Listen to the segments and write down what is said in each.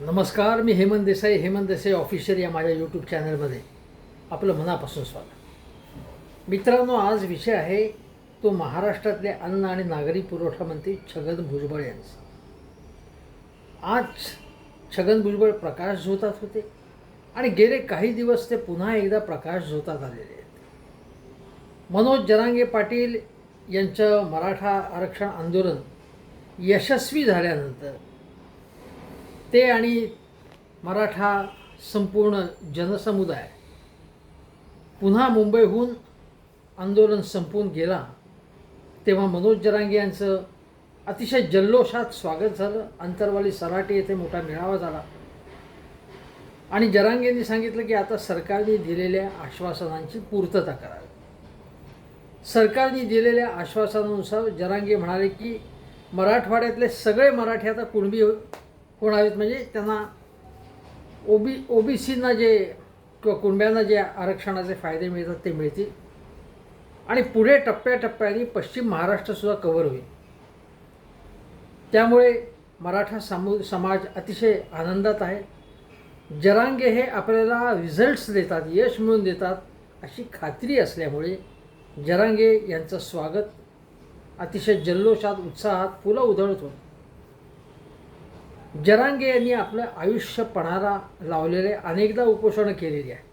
नमस्कार मी हेमंत देसाई. हेमंत देसाई ऑफिशियल या माझ्या यूट्यूब चॅनलमध्ये आपलं मनापासून स्वागत. मित्रांनो आज विषय आहे तो महाराष्ट्रातले अन्न आणि नागरी पुरवठा मंत्री छगन भुजबळ यांचा. आज छगन भुजबळ प्रकाश झोतात होते आणि गेले काही दिवस ते पुन्हा एकदा प्रकाश झोतात आलेले आहेत. मनोज जरांगे पाटील यांचं मराठा आरक्षण आंदोलन यशस्वी झाल्यानंतर ते आणि मराठा संपूर्ण जनसमुदाय पुन्हा मुंबईहून आंदोलन संपून गेला तेव्हा मनोज जरांगे यांचं अतिशय जल्लोषात स्वागत झालं. अंतरवाली सराटे येथे मोठा मेळावा झाला. आणि जरांगेंनी सांगितलं की आता सरकारने दिलेल्या आश्वासनांची पूर्तता करावी. सरकारने दिलेल्या आश्वासनानुसार जरांगे म्हणाले की मराठवाड्यातले सगळे मराठी आता कुणबी हो- म्हणजे त्यांना ओबी ओबीसींना जे किंवा कुणब्यांना जे आरक्षणाचे फायदे मिळतात ते मिळतील. आणि पुढे टप्प्याटप्प्याने पश्चिम महाराष्ट्रसुद्धा कव्हर होईल. त्यामुळे मराठा समू समाज अतिशय आनंदात आहे. जरांगे हे आपल्याला रिझल्ट्स देतात यश मिळून देतात अशी खात्री असल्यामुळे जरांगे यांचं स्वागत अतिशय जल्लोषात उत्साहात फुलं उधळत होतं. जरांगे यांनी आपलं आयुष्य पणाला लावलेले अनेकदा उपोषणं केलेली आहे.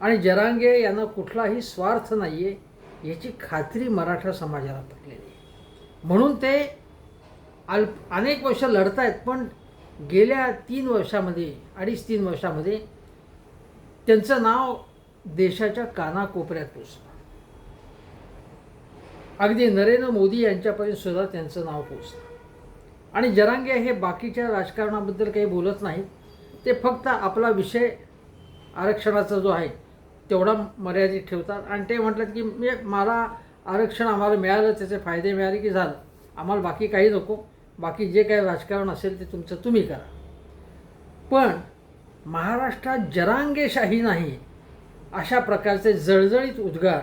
आणि जरांगे यांना कुठलाही स्वार्थ नाही आहे याची खात्री मराठा समाजाला पटलेली आहे. म्हणून ते अल्प अनेक वर्ष लढत आहेत पण गेल्या तीन वर्षामध्ये अडीच तीन वर्षामध्ये त्यांचं नाव देशाच्या कानाकोपऱ्यात पोचलं अगदी नरेंद्र मोदी यांच्यापर्यंत सुद्धा त्यांचं नाव पोचलं आणि जरांगे हे बाकीच्या राजकारणाबद्दल काही बोलत नाहीत. ते फक्त आपला विषय आरक्षणाचा जो आहे तेवढा मर्यादित ठेवतात. आणि ते म्हटलं की म्हणजे मला आरक्षण आम्हाला मिळालं त्याचे फायदे मिळाले की झालं. आम्हाला बाकी काही नको. बाकी जे काही राजकारण असेल ते तुमचं तुम्ही करा. पण महाराष्ट्रात जरांगेशाही नाही अशा प्रकारचे जळजळीत उद्गार.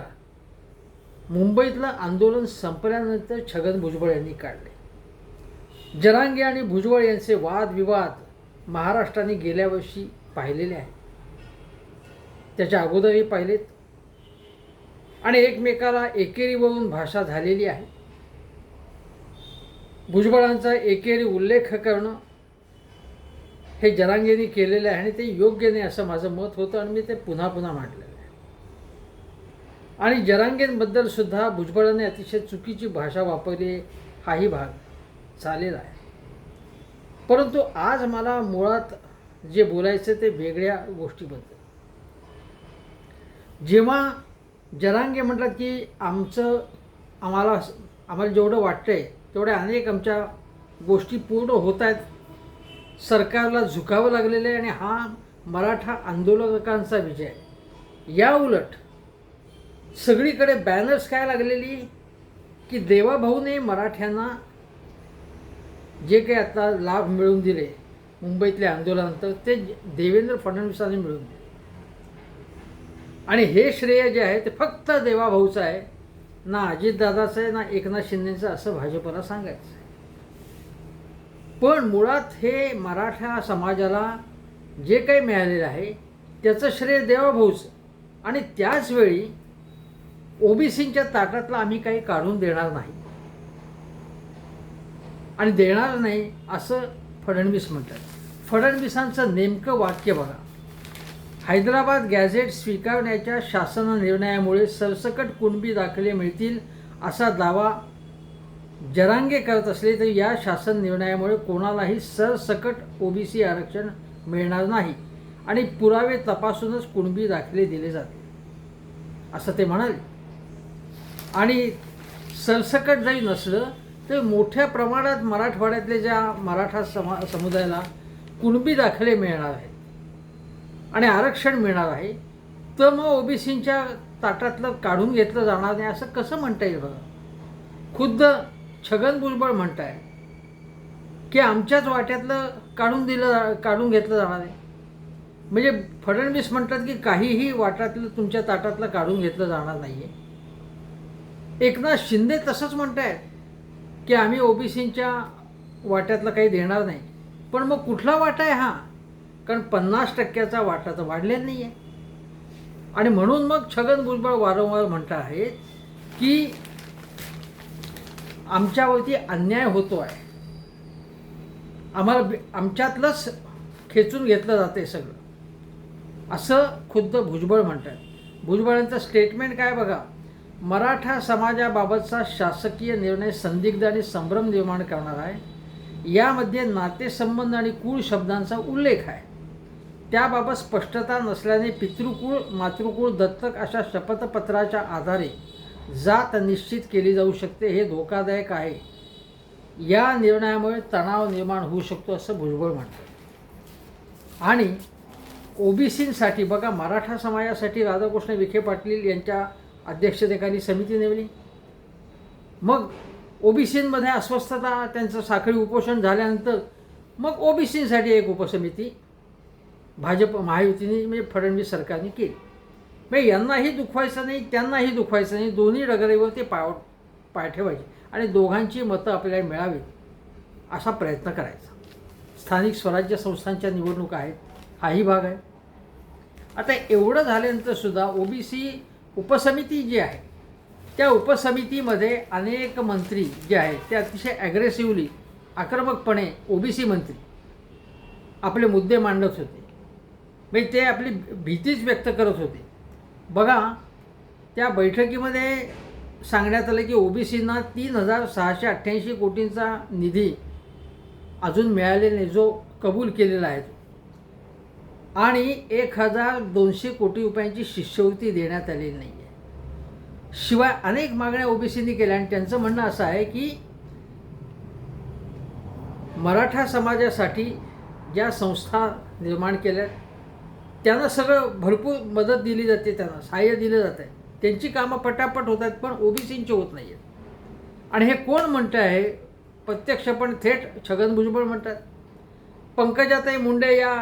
मुंबईतलं आंदोलन संपल्यानंतर छगन भुजबळ यांनी काढले. जरांगे आणि भुजबळ यांचे वादविवाद महाराष्ट्राने गेल्या वर्षी पाहिलेले आहेत. त्याच्या अगोदरही पाहिलेत. आणि एकमेकाला एकेरीवरून भाषा झालेली आहे. भुजबळांचा एकेरी उल्लेख करणं हे जरांगेने केलेलं आहे आणि ते योग्य नाही असं माझं मत होतं आणि मी ते पुन्हा पुन्हा मांडलेलं आहे. आणि जरांगेंबद्दलसुद्धा भुजबळाने अतिशय चुकीची भाषा वापरली हाही भाग. चालेल आहे. परंतु आज मला मुळात जे बोलायचं ते वेगळ्या गोष्टीबद्दल. जेव्हा जरांगे म्हणतात की आमचं आम्हाला आम्हाला जेवढं वाटतंय तेवढ्या अनेक आमच्या गोष्टी पूर्ण होत आहेत. सरकारला झुकावं लागलेलं आहे आणि हा मराठा आंदोलकांचा विजय या उलट सगळीकडे बॅनर्स काय लागलेली? की देवाभाऊने मराठ्यांना जे काही आता लाभ मिळवून दिले मुंबईतल्या आंदोलनानंतर ते देवेंद्र फडणवीसांनी मिळवून दिले. आणि हे श्रेय जे आहे ते फक्त देवाभाऊचं आहे ना अजितदादाचं आहे ना एकनाथ शिंदेचं असं भाजपला सांगायचं आहे. पण मुळात हे मराठा समाजाला जे काही मिळालेलं आहे त्याचं श्रेय देवाभाऊचं आणि त्याचवेळी ओबीसींच्या ताटातला आम्ही काही काढून देणार नाही. आणि देणार नाही असं फडणवीस म्हणतात. फडणवीसांचं नेमकं वाक्य बघा. हैदराबाद गॅझेट स्वीकारण्याच्या शासन निर्णयामुळे सरसकट कुणबी दाखले मिळतील असा दावा जरांगे करत असले तरी या शासन निर्णयामुळे कोणालाही सरसकट ओबीसी आरक्षण मिळणार नाही आणि पुरावे तपासूनच कुणबी दाखले दिले जातील. असं ते म्हणाले. आणि सरसकट जरी नसलं ते मोठ्या प्रमाणात मराठवाड्यातल्या ज्या मराठा समा समुदायाला कुणबी दाखले मिळणार आहेत आणि आरक्षण मिळणार आहे तर मग ओबीसींच्या ताटातलं काढून घेतलं जाणार नाही असं कसं म्हणता येईल बघा? खुद्द छगन भुजबळ म्हणताय की आमच्याच वाट्यातलं काढून दिलं काढून घेतलं जाणार आहे. म्हणजे फडणवीस म्हणतात की काहीही वाटातलं तुमच्या ताटातलं काढून घेतलं जाणार नाही आहे एकनाथ शिंदे तसंच म्हणतायत. की आम्ही ओबीसींच्या वाट्यातलं काही देणार नाही. पण मग कुठला वाटा आहे हा? कारण पन्नास टक्क्याचा वाटा तर वाढलेला नाही आहे आणि म्हणून मग छगन भुजबळ वारंवार म्हणत आहेत की आमच्यावरती अन्याय होतो आहे. आम्हाला आमच्यातलंच खेचून घेतलं जाते सगळं. असं खुद्द भुजबळ म्हणतात. भुजबळांचं स्टेटमेंट काय बघा? मराठा समाजाबाबतचा शासकीय निर्णय संदिग्ध आणि संभ्रम निर्माण करणार आहे. यामध्ये नातेसंबंध आणि कुळ शब्दांचा उल्लेख आहे. त्याबाबत स्पष्टता नसल्याने पितृकुळ मातृकुळ दत्तक अशा शपथपत्राच्या आधारे जात निश्चित केली जाऊ शकते हे धोकादायक आहे. या निर्णयामुळे तणाव निर्माण होऊ शकतो असं भुजबळ म्हणतात. आणि ओबीसींसाठी बघा मराठा समाजासाठी राधाकृष्ण विखे पाटील यांच्या अध्यक्षतेखाली समिती नेमली. मग ओबीसींमध्ये अस्वस्थता त्यांचं साखळी उपोषण झाल्यानंतर मग ओबीसींसाठी एक उपसमिती भाजप महायुतीने म्हणजे फडणवीस सरकारने केली. म्हणजे यांनाही दुखवायचं नाही त्यांनाही दुखवायचं नाही दोन्ही डगरेवर ते पाय पाय ठेवायचे आणि दोघांची मतं आपल्याला मिळावीत असा प्रयत्न करायचा. स्थानिक स्वराज्य संस्थांच्या निवडणुका आहेत हाही भाग आहे. आता एवढं झाल्यानंतर सुद्धा ओबीसी उपसमिती जी आहे त्या उपसमितीमध्ये अनेक मंत्री जे आहेत ते अतिशय ॲग्रेसिव्हली आक्रमकपणे ओबीसी मंत्री आपले मुद्दे मांडत होते. म्हणजे ते आपली भीतीच व्यक्त करत होते. बघा त्या बैठकीमध्ये सांगण्यात आलं की ओबीसींना तीन हजार सहाशे अठ्ठ्याऐंशी कोटींचा निधी अजून मिळालेला नाही जो कबूल केलेला आहे. तो आणि एक हजार दोनशे कोटी रुपयांची शिष्यवृत्ती देण्यात आलेली नाही आहे शिवाय अनेक मागण्या ओबीसींनी केल्या आणि त्यांचं म्हणणं असं आहे की मराठा समाजासाठी ज्या संस्था निर्माण केल्या त्यांना सगळं भरपूर मदत दिली जाते त्यांना सहाय्य दिलं जात आहे त्यांची कामं पटापट होत आहेत पण ओबीसींची होत नाही आहेत आणि हे कोण म्हणतं आहे प्रत्यक्षपणे थेट छगन भुजबळ म्हणतात. पंकजाताई मुंडे या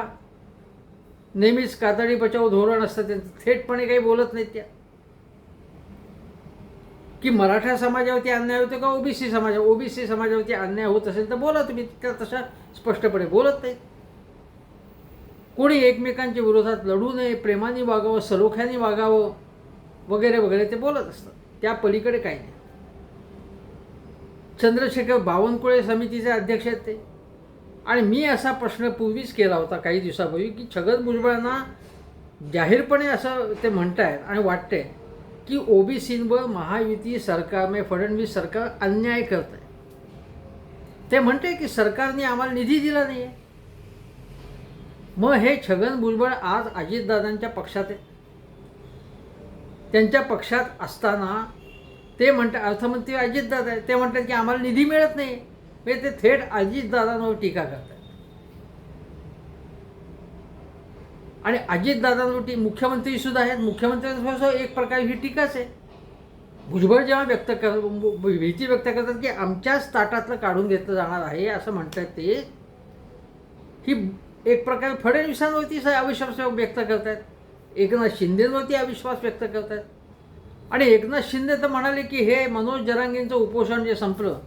नेहमीच कातडी बचाव धोरण असतं त्यांचं थेटपणे काही बोलत नाहीत त्या. की मराठा समाजावरती अन्याय होतो का ओबीसी समाजा ओबीसी समाजावरती अन्याय होत असेल तर बोला तुम्ही त्या तशा स्पष्टपणे बोलत नाहीत. कोणी एकमेकांच्या विरोधात लढू नये प्रेमाने वागावं सलोख्याने वागावं वगैरे वगैरे ते बोलत असतात. त्या पलीकडे काही नाही. चंद्रशेखर बावनकुळे समितीचे अध्यक्ष आहेत ते. आणि मी असा प्रश्न पूर्वीच केला होता काही दिवसापूर्वी की छगन भुजबळांना जाहीरपणे असं ते म्हणतायत आणि वाटतंय की ओबीसींवर महायुती सरकार म्हणजे फडणवीस सरकार अन्याय करत आहे ते म्हणते की सरकारने आम्हाला निधी दिला नाही आहे मग हे छगन भुजबळ आज अजितदादांच्या पक्षात आहे. त्यांच्या पक्षात असताना ते म्हणतात अर्थमंत्री अजितदादा आहे ते म्हणतात की आम्हाला निधी मिळत नाही म्हणजे ते थेट अजितदादांवर टीका करतात आणि अजितदादांवरती मुख्यमंत्री सुद्धा आहेत. मुख्यमंत्र्यांपासून एक प्रकारे ही टीकाच आहे. भुजबळ जेव्हा व्यक्त कर भीती व्यक्त करतात की आमच्याच ताटातलं काढून घेतलं जाणार आहे असं म्हणतात ते ही एक प्रकारे फडणवीसांवरती अविश्वास व्यक्त करतात एकनाथ शिंदेवरती अविश्वास व्यक्त करतात आणि एकनाथ शिंदे तर म्हणाले की हे मनोज जरांगेंचं उपोषण जे संपलं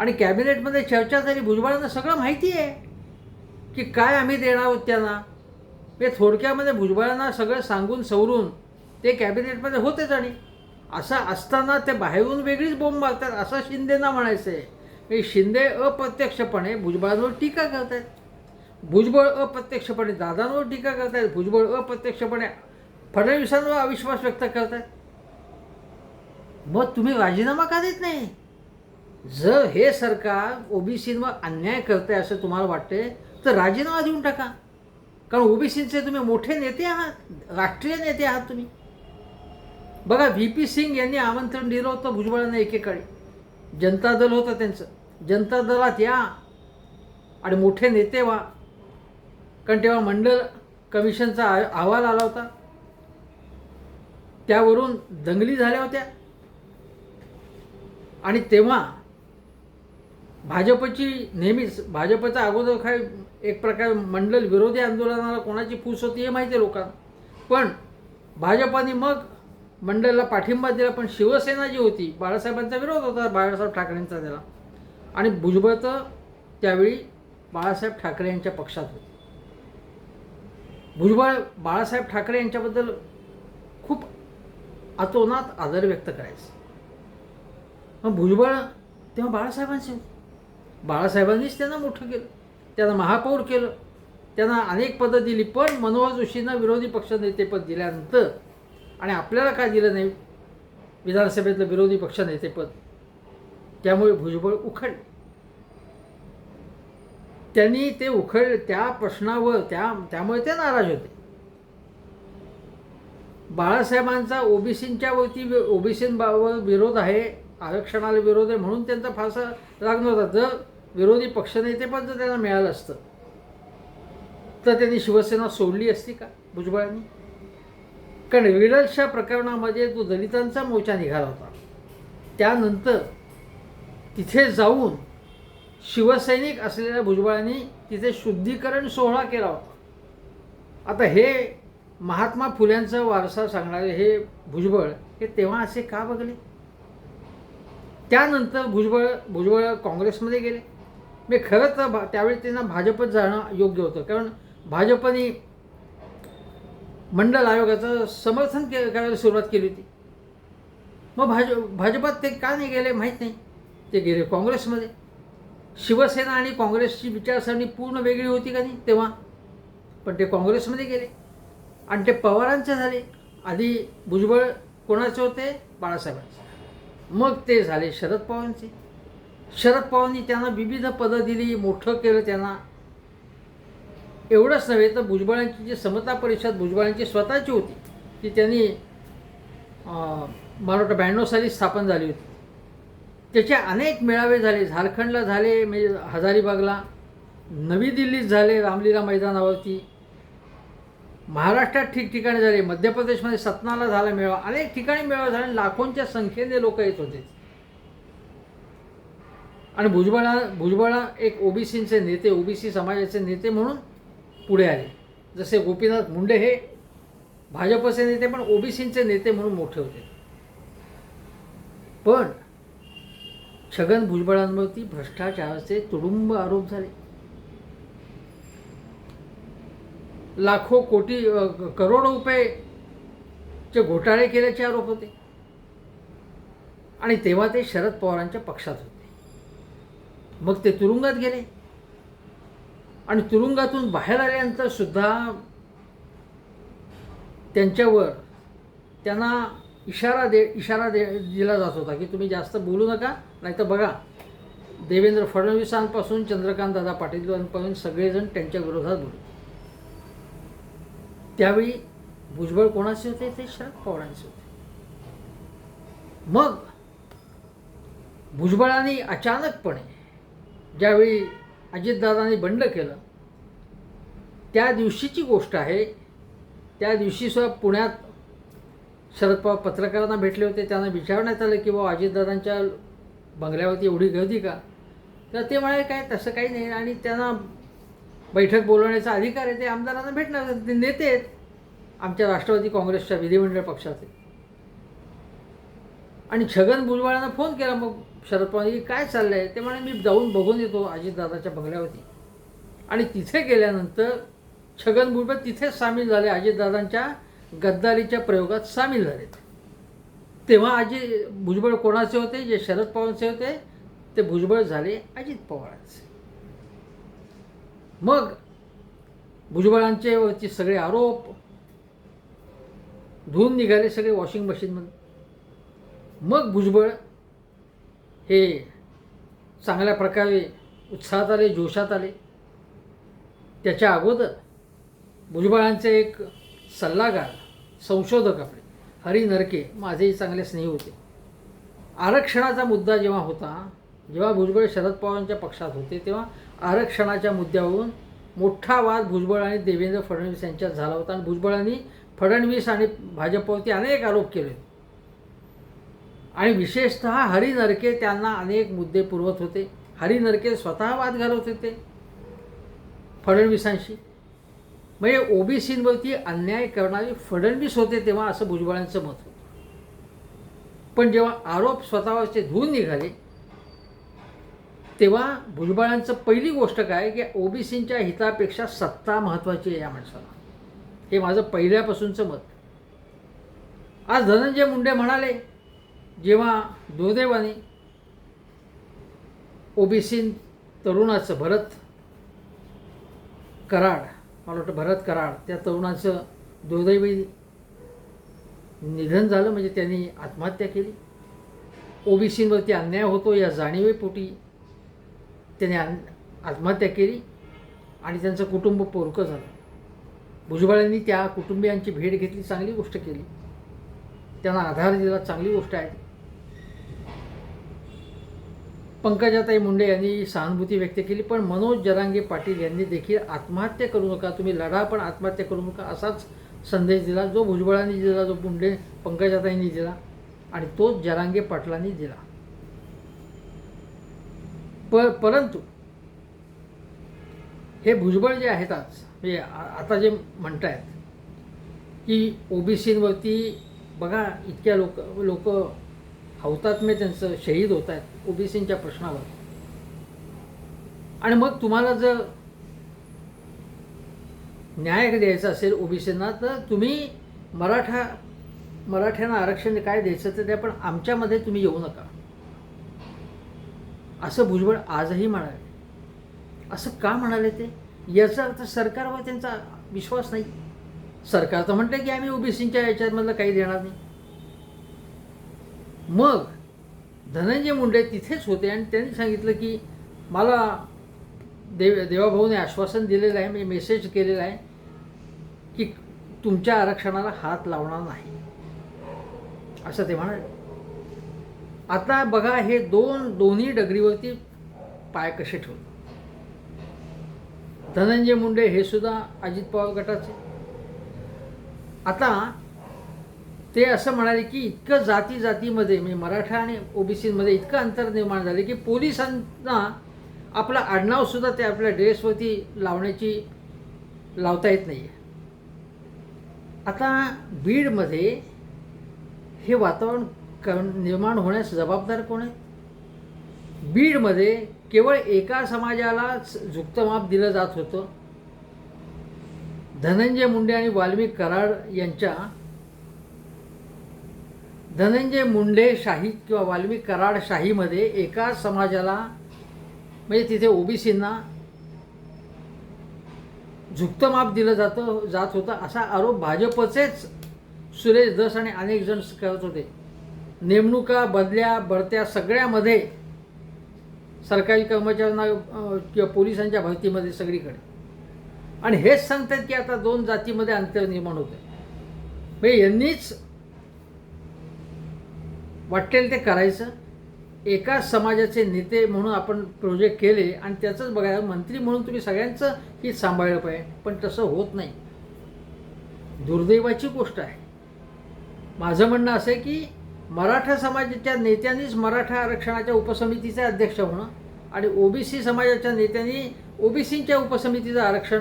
आणि कॅबिनेटमध्ये चर्चा झाली भुजबळांना सगळं माहिती आहे की काय आम्ही देणार आहोत त्यांना. हे थोडक्यामध्ये भुजबळांना सगळं सांगून सवरून ते कॅबिनेटमध्ये होतेच आणि असं असताना ते बाहेरून वेगळीच बोंब मारतात असं शिंदेना म्हणायचं आहे हे शिंदे अप्रत्यक्षपणे भुजबळांवर टीका करत आहेत भुजबळ अप्रत्यक्षपणे दादांवर टीका करत आहेत भुजबळ अप्रत्यक्षपणे फडणवीसांवर अविश्वास व्यक्त करत आहेत मग तुम्ही राजीनामा का देत नाही? जर हे सरकार ओबीसींवर अन्याय करते असं तुम्हाला वाटते तर राजीनामा देऊन टाका. कारण ओबीसीचे तुम्ही मोठे नेते आहात राष्ट्रीय नेते आहात तुम्ही. बघा व्ही पी सिंग यांनी आमंत्रण दिलं होतं भुजबळांना एकेकाळी. जनता दल होतं त्यांचं. जनता दलात या आणि मोठे नेते व्हा. कारण तेव्हा मंडल कमिशनचा अहवाल आला होता. त्यावरून दंगली झाल्या होत्या. आणि तेव्हा भाजपची नेहमीच भाजपचा अगोदर काय एक प्रकारे मंडल विरोधी आंदोलनाला कोणाची फूस होती हे माहिती आहे लोकांना. पण भाजपाने मग मंडळाला पाठिंबा दिला पण शिवसेना जी होती बाळासाहेबांचा विरोध होता बाळासाहेब ठाकरेंचा त्याला. आणि भुजबळ तर त्यावेळी बाळासाहेब ठाकरे यांच्या पक्षात होते. भुजबळ बाळासाहेब ठाकरे यांच्याबद्दल खूप अतोनात आदर व्यक्त करायचं. मग भुजबळ तेव्हा बाळासाहेबांचे होते. बाळासाहेबांनीच त्यांना मोठं केलं. त्यांना महापौर केलं. त्यांना अनेक पदं दिली पण मनोहर जोशींना विरोधी पक्षनेतेपद दिल्यानंतर आणि आपल्याला काय दिलं नाही विधानसभेतलं विरोधी पक्षनेतेपद त्यामुळे भुजबळ उखडले. त्यांनी ते उखड त्या प्रश्नावर त्या त्यामुळे ते नाराज होते. बाळासाहेबांचा ओबीसींच्या वरती ओबीसींबाबत विरोध आहे आरक्षणाला विरोध आहे म्हणून त्यांचा फारसा राग नव्हता जर विरोधी पक्षनेतेपद जर त्यांना मिळालं असतं तर त्यांनी शिवसेना सोडली असती का भुजबळांनी? कारण विडलच्या प्रकरणामध्ये जो दलितांचा मोर्चा निघाला होता त्यानंतर तिथे जाऊन शिवसैनिक असलेल्या भुजबळांनी तिथे शुद्धीकरण सोहळा केला होता. आता हे महात्मा फुल्यांचा वारसा सांगणारे हे भुजबळ हे तेव्हा असे का बघले? त्यानंतर भुजबळ भुजबळ काँग्रेसमध्ये गेले. मी खरंच भा त्यावेळी त्यांना भाजपत जाणं योग्य होतं. कारण भाजपने मंडल आयोगाचं समर्थन के करायला सुरुवात केली होती. मग भाज भाजपात ते का नाही गेले माहीत नाही. ते गेले काँग्रेसमध्ये. शिवसेना आणि काँग्रेसची विचारसरणी पूर्ण वेगळी होती का नाही तेव्हा. पण ते काँग्रेसमध्ये गेले. आणि ते पवारांचे झाले. आधी भुजबळ कोणाचे होते? बाळासाहेबांचे. मग ते झाले शरद पवारांचे. शरद पवारांनी त्यांना विविध पदं दिली मोठं केलं त्यांना. एवढंच नव्हे तर भुजबळांची जी समता परिषद भुजबळांची स्वतःची होती ती त्यांनी मला वाटतं ब्याण्णव साली स्थापन झाली होती. त्याचे अनेक मेळावे झाले झारखंडला झाले म्हणजे हजारीबागला नवी दिल्लीत झाले रामलीला मैदानावरती. महाराष्ट्रात ठिकठिकाणी झाले मध्य प्रदेशमध्ये सतनाला झाला मेळावा अनेक ठिकाणी मेळावा झाला लाखोंच्या संख्येने लोक येत होते. आणि भुजबळा भुजबळा एक ओबीसींचे नेते ओबीसी समाजाचे नेते म्हणून पुढे आले. जसे गोपीनाथ मुंडे हे भाजपचे नेते पण ओबीसींचे नेते म्हणून मोठे होते. पण छगन भुजबळांवरती भ्रष्टाचाराचे तुडुंब आरोप झाले. लाखो कोटी करोडो करोडो रुपयेचे घोटाळे केल्याचे आरोप होते. आणि तेव्हा ते शरद पवारांच्या पक्षात होते. मग ते तुरुंगात गेले. आणि तुरुंगातून बाहेर आल्यानंतर सुद्धा त्यांच्यावर त्यांना इशारा दे इशारा दे दिला जात होता की तुम्ही जास्त बोलू नका नाही तर बघा देवेंद्र फडणवीसांपासून चंद्रकांत दादा पाटीलांपर्यंत सगळेजण त्यांच्या विरोधात बोलू त्यावेळी भुजबळ कोणाचे होते? ते शरद पवारांचे होते. मग भुजबळांनी अचानकपणे ज्यावेळी अजितदादांनी बंड केलं त्या दिवशीची गोष्ट आहे त्या दिवशी सुद्धा पुण्यात शरद पवार पत्रकारांना भेटले होते. त्यांना विचारण्यात आलं की बाबा अजितदादांच्या बंगल्यावरती एवढी गर्दी का? तर ते म्हणाले काय तसं काही नाही. आणि त्यांना बैठक बोलवण्याचा अधिकार आहे ते आमदारांना भेटणार ते नेते आहेत. आमच्या राष्ट्रवादी काँग्रेसच्या विधिमंडळ पक्षाचे. आणि छगन भुजबळांना फोन केला मग शरद पवार काय चाललं आहे ते म्हणे मी जाऊन बघून येतो अजितदादाच्या बंगल्यावरती. आणि तिथे गेल्यानंतर छगन भुजबळ तिथेच सामील झाले अजितदादांच्या गद्दारीच्या प्रयोगात सामील झाले तेव्हा अजित भुजबळ कोणाचे होते? जे शरद पवारचे होते ते भुजबळ झाले अजित पवारांचे. मग भुजबळांचे सगळे आरोप धुवून निघाले सगळे वॉशिंग मशीनमध्ये मग भुजबळ हे चांगल्या प्रकारे उत्साहात आले जोशात आले. त्याच्या अगोदर भुजबळांचे एक सल्लागार संशोधक आपले हरी नरके माझेही चांगले स्नेही होते. आरक्षणाचा मुद्दा जेव्हा होता जेव्हा भुजबळ शरद पवारांच्या पक्षात होते तेव्हा आरक्षणाच्या मुद्द्यावरून मोठा वाद भुजबळ आणि देवेंद्र फडणवीस यांच्यात झाला होता. आणि भुजबळांनी फडणवीस आणि भाजपवरती अनेक आरोप केले. आणि विशेषतः हरी नरके त्यांना अनेक मुद्दे पुरवत होते. हरी नरके स्वतः वाद घालवत होते फडणवीसांशी. म्हणजे ओबीसींवरती अन्याय करणारे फडणवीस होते तेव्हा असं भुजबळांचं मत होतं. पण जेव्हा आरोप स्वतःवरचे धुवून निघाले तेव्हा भुजबळांचं पहिली गोष्ट काय की ओबीसींच्या हितापेक्षा सत्ता महत्त्वाची आहे या माणसाला. हे माझं पहिल्यापासूनचं मत. आज धनंजय मुंडे म्हणाले जेव्हा दुर्दैवाने ओबीसी तरुणाचं भरत कराड मला वाटतं भरत कराड त्या तरुणाचं दुर्दैवी निधन झालं म्हणजे त्यांनी आत्महत्या केली. ओबीसींवरती अन्याय होतो या जाणीवेपोटी त्याने आत्महत्या केली आणि त्यांचं कुटुंब पोरकं झालं. भुजबळांनी त्या कुटुंबियांची भेट घेतली चांगली गोष्ट केली. त्यांना आधार दिला चांगली गोष्ट आहे. पंकजाताई मुंडे यांनी सहानुभूती व्यक्त केली पण मनोज जरांगे पाटील यांनी देखील आत्महत्या करू नका तुम्ही लढा पण आत्महत्या करू नका असाच संदेश दिला जो भुजबळांनी दिला जो मुंडे पंकजाताईंनी दिला आणि तोच जरांगे पाटलांनी दिला. प परंतु हे भुजबळ जे आहेत आज म्हणजे आता जे म्हणत आहेत की ओबीसींवरती बघा इतक्या लोक लोक हौतात्म्य त्यांचं शहीद होत आहेत ओबीसींच्या प्रश्नावर. आणि मग तुम्हाला जर न्याय द्यायचा असेल ओबीसींना तर तुम्ही मराठा मराठ्यांना आरक्षण काय द्यायचं तर ते पण आमच्यामध्ये तुम्ही येऊ नका. असं भुजबळ आजही म्हणाले. असं का म्हणाले ते? याचा अर्थ सरकारवर त्यांचा विश्वास नाही. सरकार तर म्हटलं की आम्ही ओबीसींच्या याच्यामधलं काही देणार नाही. मग धनंजय मुंडे तिथेच होते आणि त्यांनी सांगितलं की मला देव देवाभाऊने आश्वासन दिलेलं आहे मी मेसेज केलेला आहे की तुमच्या आरक्षणाला हात लावणार नाही. असं ते म्हणाले. आता बघा हे दोन दोन्ही डगरीवरती पाय कसे ठेवले? धनंजय मुंडे हे सुद्धा अजित पवार गटाचे. आता ते असं म्हणाले की इतकं जाती जातीमध्ये म्हणजे मराठा आणि ओबीसीमध्ये इतकं अंतर निर्माण झाले की पोलिसांना आपलं आडनावसुद्धा ते आपल्या ड्रेसवरती लावण्याची लावता येत नाही आहे आता बीडमध्ये हे वातावरण क निर्माण होण्यास जबाबदार कोण आहे? बीडमध्ये केवळ एका समाजालाच झुकतं दिलं जात होतं. धनंजय मुंडे आणि वाल्मिक कराड यांच्या धनंजय मुंडे शाही किंवा वाल्मिक कराड शाहीमध्ये एका समाजाला म्हणजे तिथे ओबीसींना झुकतं माप दिलं जातं जात होतं असा आरोप भाजपचेच सुरेश दस आणि अनेक जण करत होते. नेमणुका बदल्या बढत्या सगळ्यामध्ये सरकारी कर्मचाऱ्यांना किंवा पोलिसांच्या भरतीमध्ये सगळीकडे. आणि हेच सांगतात की आता दोन जातीमध्ये अंतर निर्माण होतं म्हणजे यांनीच वाटेल ते करायचं. एका समाजाचे नेते म्हणून आपण प्रोजेक्ट केले आणि त्याचंच बघायला मंत्री म्हणून तुम्ही सगळ्यांचं हित सांभाळलं पाहिजे पण तसं होत नाही. दुर्दैवाची गोष्ट आहे. माझं म्हणणं असं आहे की मराठा समाजाच्या नेत्यांनीच मराठा आरक्षणाच्या उपसमितीचे अध्यक्ष होणं आणि ओबीसी समाजाच्या नेत्यांनी ओबीसींच्या उपसमितीचं आरक्षण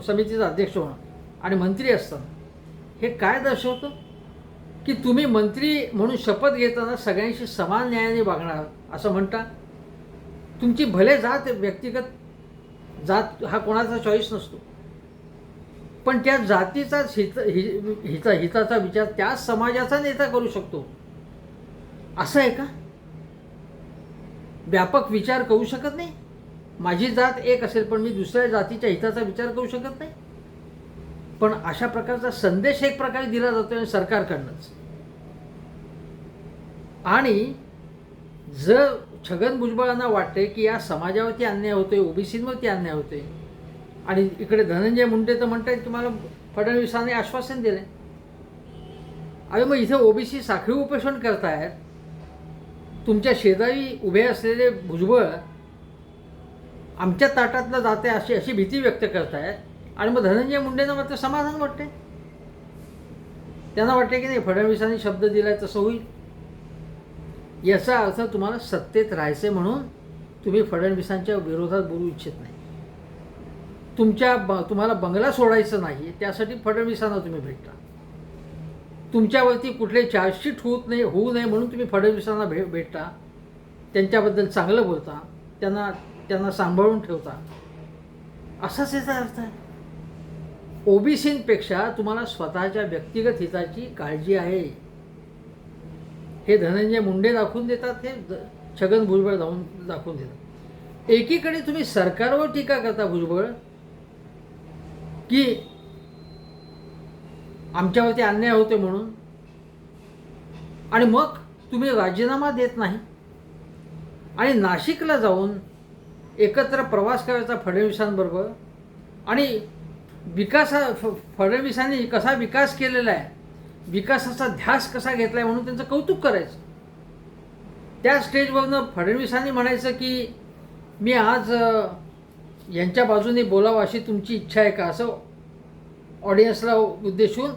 समितीचं अध्यक्ष होणं आणि मंत्री असताना. हे काय दर्शवतं? की तुम्ही मंत्री म्हणून शपथ घेताना सगळ्यांशी समान न्यायाने वागणार असं म्हणता? तुमची भले जात व्यक्तिगत जात हा कोणाचा चॉईस नसतो. पण त्या जातीचाच हित हि- हिता हिताचा विचार त्याच समाजाचा नेता करू शकतो. असं आहे का? व्यापक विचार करू शकत नाही? माझी जात एक असेल पण मी दुसऱ्या जातीच्या हिताचा विचार करू शकत नाही? पण अशा प्रकारचा संदेश एक प्रकारे दिला जातो सरकारकडनंच. आणि जर छगन भुजबळांना वाटते की या समाजावरती अन्याय होतोय ओबीसींवरती अन्याय होतोय आणि इकडे धनंजय मुंडे तर म्हणतायत की मला फडणवीसांनी आश्वासन दिले अरे मग इथे ओबीसी साखळी उपोषण करतायत तुमच्या शेजारी उभे असलेले भुजबळ आमच्या ताटातलं जाते अशी अशी भीती व्यक्त करतायत. आणि मग धनंजय मुंडेंना मात्र समाधान वाटते. त्यांना वाटते की नाही फडणवीसांनी शब्द दिलाय तसं होईल. याचा अर्थ तुम्हाला सत्तेत राहायचे म्हणून तुम्ही फडणवीसांच्या विरोधात बोलू इच्छित नाही. तुमच्या ब तुम्हाला बंगला सोडायचं नाही त्यासाठी फडणवीसांना तुम्ही भेटता. तुमच्यावरती कुठले चार्जशीट होत नाही होऊ नये म्हणून तुम्ही फडणवीसांना भे भेटता. त्यांच्याबद्दल चांगलं बोलता. त्यांना त्यांना सांभाळून ठेवता. असाच याचा अर्थ आहे. ओबीसींपेक्षा तुम्हाला स्वतःच्या व्यक्तिगत हिताची काळजी आहे. हे धनंजय मुंडे दाखवून देतात हे द- छगन भुजबळ जाऊन दाखवून देतात. एकीकडे तुम्ही सरकारवर टीका करता भुजबळ की आमच्यावरती अन्याय होते म्हणून. आणि मग तुम्ही राजीनामा देत नाही. आणि नाशिकला जाऊन एकत्र प्रवास करायचा फडणवीसांबरोबर. आणि विकासा फ फडणवीसांनी कसा विकास केलेला आहे विकासाचा ध्यास कसा घेतला आहे म्हणून त्यांचं कौतुक करायचं. त्या स्टेजवरनं फडणवीसांनी म्हणायचं की मी आज यांच्या बाजूने बोलावं अशी तुमची इच्छा आहे का? असं ऑडियन्सला उद्देशून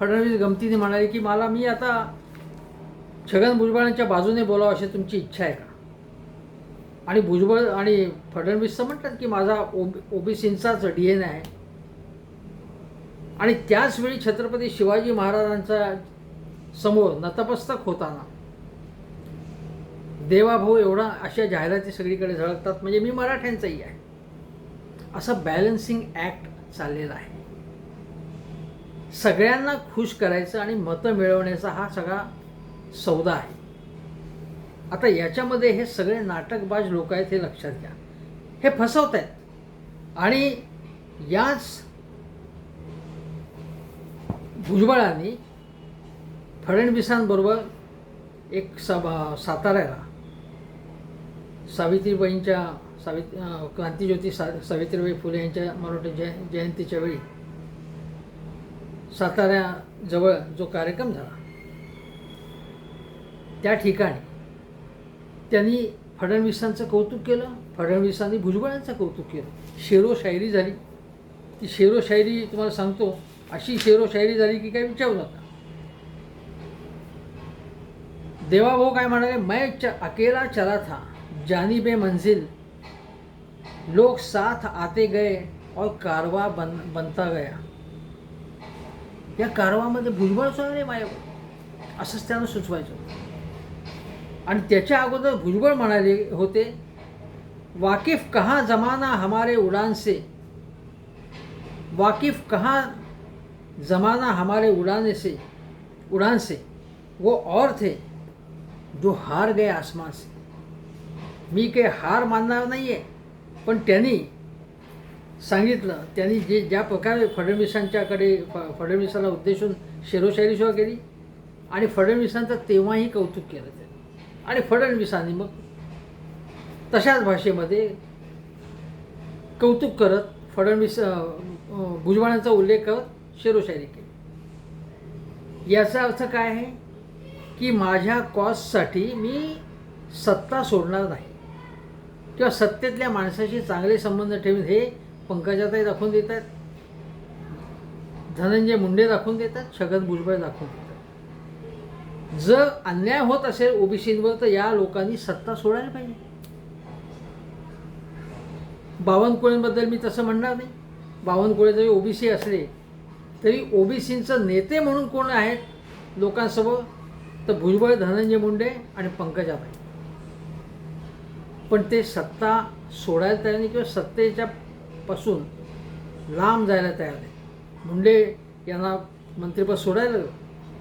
फडणवीस गमतीने म्हणाले की मला मी आता छगन भुजबळांच्या बाजूने बोलावं अशी तुमची इच्छा आहे का? आणि भुजबळ आणि फडणवीसचं म्हणतात की माझा ओबी ओबीसींचाच डी एन आहे. आणि त्याचवेळी छत्रपती शिवाजी महाराजांचा समोर नतपस्तक होताना देवाभाऊ एवढा अशा जाहिराती सगळीकडे झळकतात म्हणजे मी मराठ्यांचाही आहे. असं बॅलन्सिंग ॲक्ट चाललेला आहे. सगळ्यांना खुश करायचं आणि मतं मिळवण्याचा हा सगळा सौदा आहे. आता याच्यामध्ये हे सगळे नाटकबाज लोक आहेत हे लक्षात घ्या. हे फसवत आहेत आणि याच भुजबळांनी फडणवीसांबरोबर एक सभा साताऱ्याला सावित्रीबाईंच्या सावित क्रांतिज्योती सा सावित्रीबाई फुले यांच्या मराठी जय जयंतीच्या वेळी साताऱ्याजवळ जो कार्यक्रम झाला त्या ठिकाणी त्यांनी फडणवीसांचं कौतुक केलं फडणवीसांनी भुजबळांचं कौतुक केलं. शेरो शायरी झाली. ती शेरो शायरी तुम्हाला सांगतो अशी शेरो शायरी झाली की काही विचारू नका. देवाभाऊ काय म्हणाले मैं च अकेला चला था जानिबे मंजिल। लोक साथ आते गए और कारवा बन बनता गया। या कारवामध्ये भुजबळ चालले माझ्यावर असंच त्यानं सुचवायचं. आणि त्याच्या अगोदर भुजबळ म्हणाले होते वाकिफ कहाँ जमाना हमारे उडानसे वाकिफ कहाँ जमाना हमारे उड़ाने से? उड़ान से? वो और थे जो हार गए आसमान से। मी काही हार मानणार नाही आहे पण त्यांनी सांगितलं. त्यांनी जे ज्या प्रकारे फडणवीसांच्याकडे फ फडणवीसाला उद्देशून शेरोशायरी केली आणि फडणवीसांचं तेव्हाही कौतुक केलं त्यांनी. आणि फडणवीसांनी मग तशाच भाषेमध्ये कौतुक करत फडणवीस भुजबळांचा उल्लेख करत शेरोशायरी केली. याचा अर्थ काय आहे? की माझ्या कॉजसाठी मी सत्ता सोडणार नाही. किंवा सत्तेतल्या माणसाशी चांगले संबंध ठेवून हे पंकजाताई दाखवून देत आहेत. धनंजय मुंडे दाखवून देतात छगन भुजबळ दाखवून देतात जर अन्याय होत असेल ओबीसींवर तर या लोकांनी सत्ता सोडायला पाहिजे. बावनकुळेंबद्दल मी तसं म्हणणार नाही. बावनकुळे जरी ओबीसी असले तरी ओबीसींचं नेते म्हणून कोण आहेत लोकांसमोर? तर भुजबळ धनंजय मुंडे आणि पंकजाबाई पण ते सत्ता सोडायला तयार नाही किंवा सत्तेच्या पासून लांब जायला तयार आहे. मुंडे यांना मंत्रिपद सोडायला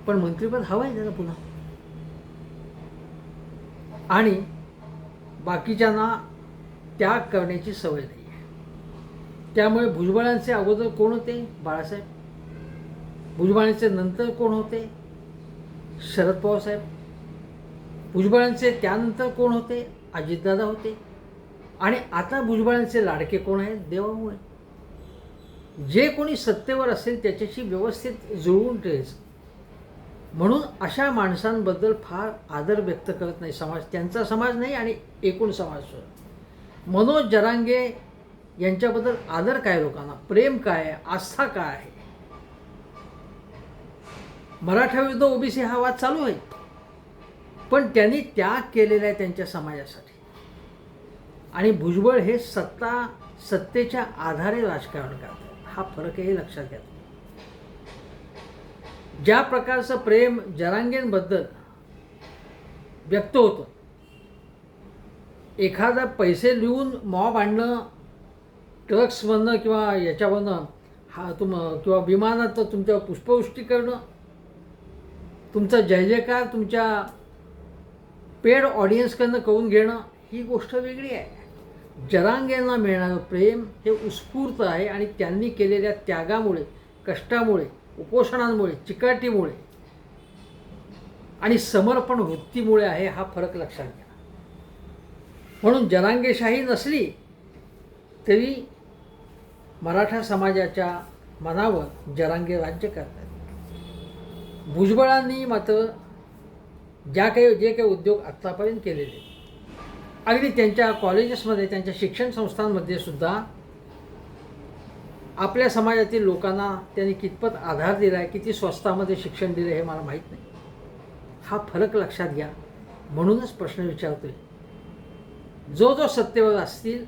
पण मंत्रिपद हवं आहे त्याला पुन्हा. आणि बाकीच्यांना त्याग करण्याची सवय नाही आहे त्यामुळे भुजबळांचे अगोदर कोण होते? बाळासाहेब. भुजबळांचे नंतर कोण होते? शरद पवार साहेब. भुजबळांचे त्यानंतर कोण होते? अजितदादा होते. आणि आता भुजबळांचे लाडके कोण आहेत? देवामुळे. जे कोणी सत्तेवर असेल त्याच्याशी व्यवस्थित जुळवून ठेवायचं म्हणून अशा माणसांबद्दल फार आदर व्यक्त करत नाही समाज. त्यांचा समाज नाही आणि एकूण समाज मनोज जरांगे यांच्याबद्दल आदर काय लोकांना? प्रेम काय? आहे आस्था काय? आहे मराठा विरुद्ध ओबीसी हा वाद चालू आहे. पण त्यांनी त्याग केलेला आहे त्यांच्या समाजासाठी. आणि भुजबळ हे सत्ता सत्तेच्या आधारे राजकारण करतात. हा फरक हे लक्षात घ्या. ज्या प्रकारचं प्रेम जरांगेंबद्दल व्यक्त होतं एखादा पैसे लिहून मॉब आणणं ट्रक्समधनं किंवा याच्यावरनं हा तुम किंवा विमानात तुमच्या पुष्पवृष्टी करणं तुमचा जय जयकार तुमच्या पेड ऑडियन्सकडनं करून घेणं ही गोष्ट वेगळी आहे. जरांगेंना मिळणारं प्रेम हे उत्स्फूर्त आहे आणि त्यांनी केलेल्या त्यागामुळे कष्टामुळे उपोषणांमुळे चिकाटीमुळे आणि समर्पण वृत्तीमुळे आहे हा फरक लक्षात घ्या. म्हणून जरांगेशाही नसली तरी मराठा समाजाच्या मनावर जरांगे राज्य करतात. भुजबळांनी मात्र ज्या काही जे काही उद्योग आत्तापर्यंत केलेले अगदी त्यांच्या कॉलेजेसमध्ये त्यांच्या शिक्षण संस्थांमध्ये सुद्धा आपल्या समाजातील लोकांना त्यांनी कितपत आधार दिला आहे किती स्वस्तामध्ये शिक्षण दिलं हे मला माहीत नाही. हा फरक लक्षात घ्या. म्हणूनच प्रश्न विचारतोय. जो जो सत्तेवर असतील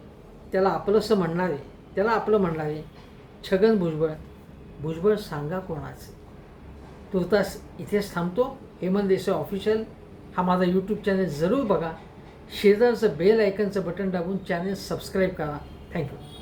त्याला आपलंसं म्हणणारे त्याला आपलं म्हणणारे छगन भुजबळ भुजबळ सांगा कोणाचं? तुर्तास इथेच थांबतो. हेमंत देसाई ऑफिशियल हा माझा यूट्यूब चॅनल जरूर बघा. शेजारचं बेल आयकनचं बटन दाबून चॅनल सबस्क्राईब करा. Thank you